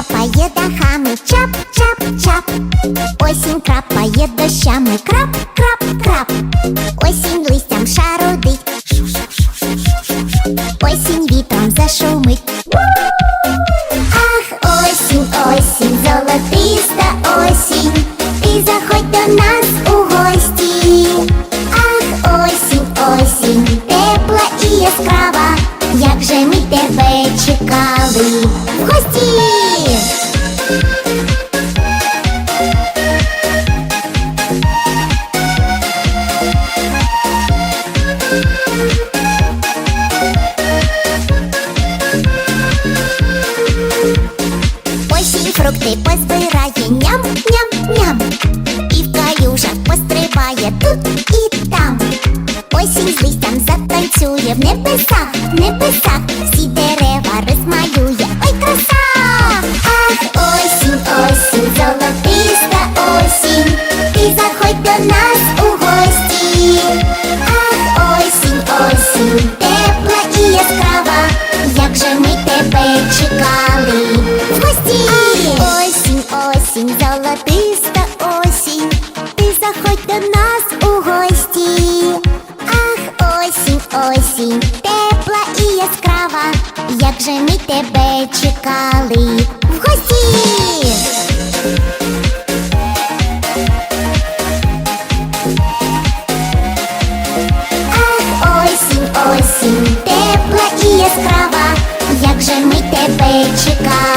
ляпає дахами, чап-чап-чап, осінь крапає дощами, крап-крап-крап, осінь листям шарудить, осінь вітром зашумить. Ах, осінь, осінь, золотиста осінь, ти заходь до нас у гості. Ах, осінь, осінь, тепла і яскрава, як же ми тебе чекали. В гості! фрукти позбирає ням-ням-ням І в каюжах пострибає тут і там. Осінь з листям затанцює в небесах, в небесах. осінь, осінь, тепла і яскрава, як же ми тебе чекали в гості. Ах, осінь, тепла і яскрава, як же ми тебе чекали.